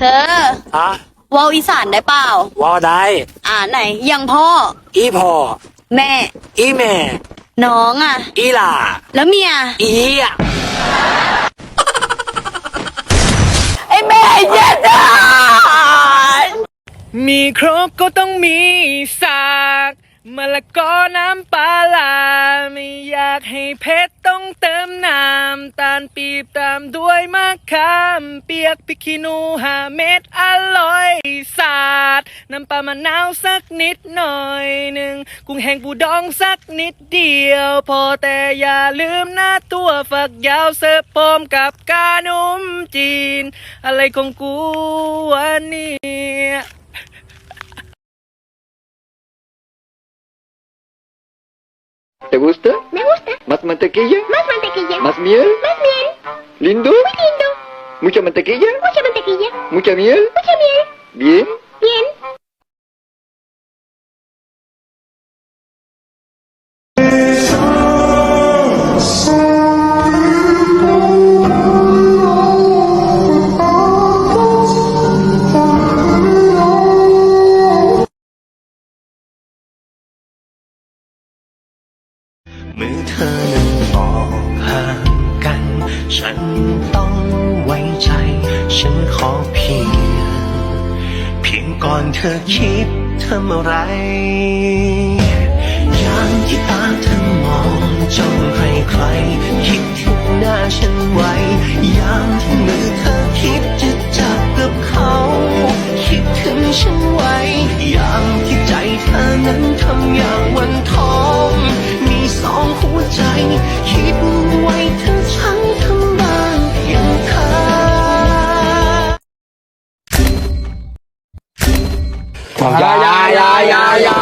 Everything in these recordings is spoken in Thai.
เธอฮะเว้าอีสานได้เปล่า ว่าได้ อ่าไหนยังพ่อ อีพ่อ แม่ อีแม่ น้องอะ อีหล่า แล้วเมีย อีอะไอ้แม่เย็ดอะมีครกก็ต้องมีสาก มะละกอน้ำปลาลาไม่อยากให้เผ็ดต้องเติมน้ำตาลปีบตามด้วยมะขามเปียกพริกขี้หนูหาเม็ดอร่อยสาดน้ำปลามะนาวสักนิดหน่อยหนึ่งกุ้งแห้งปูดองสักนิดเดียว พอแต่อย่าลืมหน้าตัวฝักยาวเสิร์ฟพร้อมกับกาขนมจีน อะไรของกูวะเนี่ ¿Te gusta? Me gusta. ¿Más mantequilla? Más mantequilla. ¿Más miel? Más miel. ¿Lindo? Muy lindo. ¿Mucha mantequilla? Mucha mantequilla. ¿Mucha miel? Mucha miel. ¿Bien? Bien. ။ ฉันต้องไว้ใจ ฉันขอเพียงเพียงก่อนเธอคิดทำอะไรอย่างที่ตาเธอมองจ้องใครใครๆคิดถึงหน้าฉันไว้อย่างที่มือเธอคิดจะจับกับเขา คิดถึงฉันไว้อย่างที่ใจเธอนั้นทำอย่าง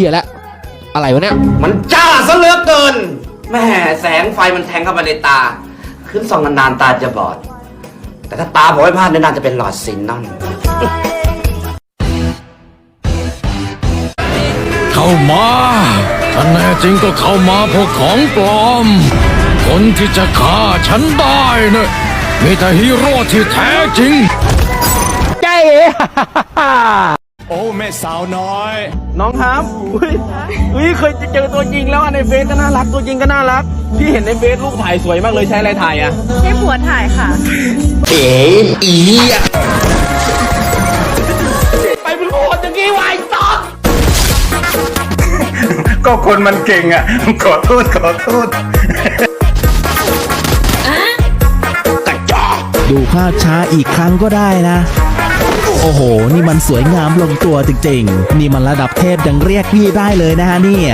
ฮียแล้วอะไรวะเนี่ย มันจ้าซะเหลือเกินแม่แสงไฟมันแทงเข้ามาในตา ขึ้นส่องนานๆตาจะบอด แต่ถ้าตาผมไม่พลาดเนี่ยน่าจะเป็นหลอดซินนอนเข้ามาถ้าแน่จริงก็เข้ามาพวกของปลอม คนที่จะฆ่าฉันได้นะมีแต่ฮีโร่ที่แท้จริง โอ้แม่สาวน้อย น้องครับอุ้ยอุ้ยเคยเจอตัวจริงแล้วอะในเฟซก็น่ารักตัวจริงก็น่ารักพี่เห็นในเฟซรูปถ่ายสวยมากเลยใช้อะไรถ่ายอะใช้ผัวถ่ายค่ะไปเป็นโคตรอย่างงี้วายซอสก็คนมันเก่งอะขอโทษขอโทษดูภาพช้าอีกครั้งก็ได้นะ โอ้โห นี่มันสวยงามลงตัวจริงๆ นี่มันระดับเทพยังเรียกพี่ได้เลยนะฮะเนี่ย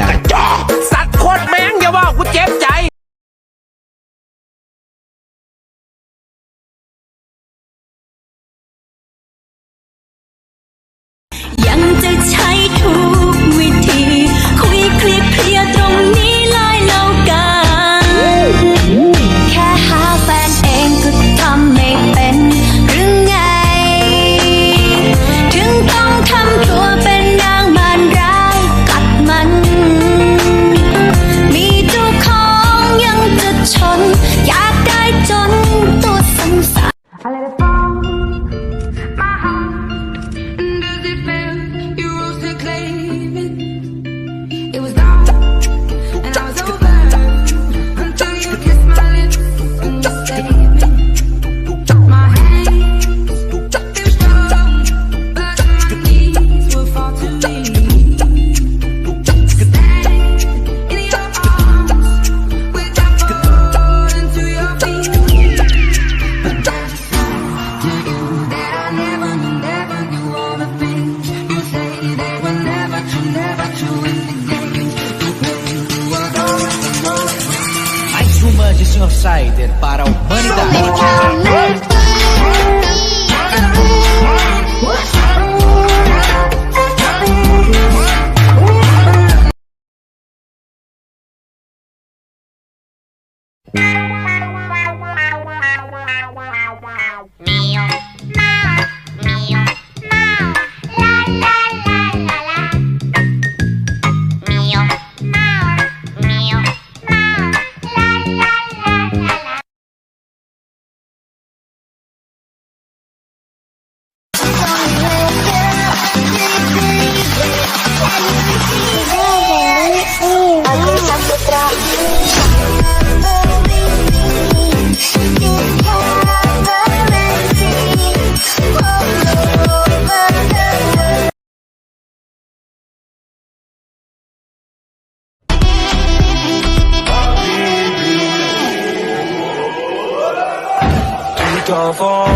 excited para a humanidade. don't fall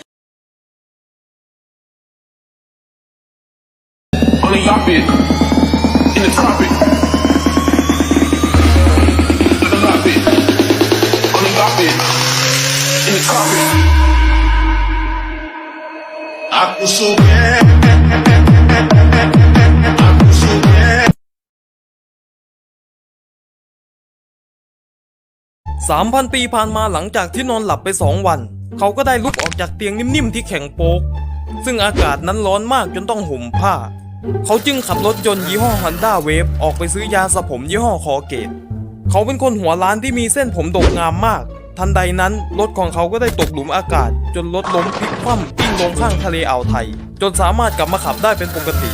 On a yacht in the tropic. On a yacht on a yacht in the tropic. Aku suka. Aku suka. สามพันปีผ่านมาหลังจากที่นอนหลับไปสองวัน เขาก็ได้ลุกออกจากเตียงนิ่มๆที่แข็งโป๊ก ซึ่งอากาศนั้นร้อนมากจนต้องห่มผ้า เขาจึงขับรถยนต์ยี่ห้อ Honda Wave ออกไปซื้อยาสระผมยี่ห้อคอเกต เขาเป็นคนหัวล้านที่มีเส้นผมดกงามมาก ทันใดนั้นรถของเขาก็ได้ตกหลุมอากาศ จนรถล้มพลิกคว่ำกิ้งลงข้างทะเลอ่าวไทย จนสามารถกลับมาขับได้เป็นปกติ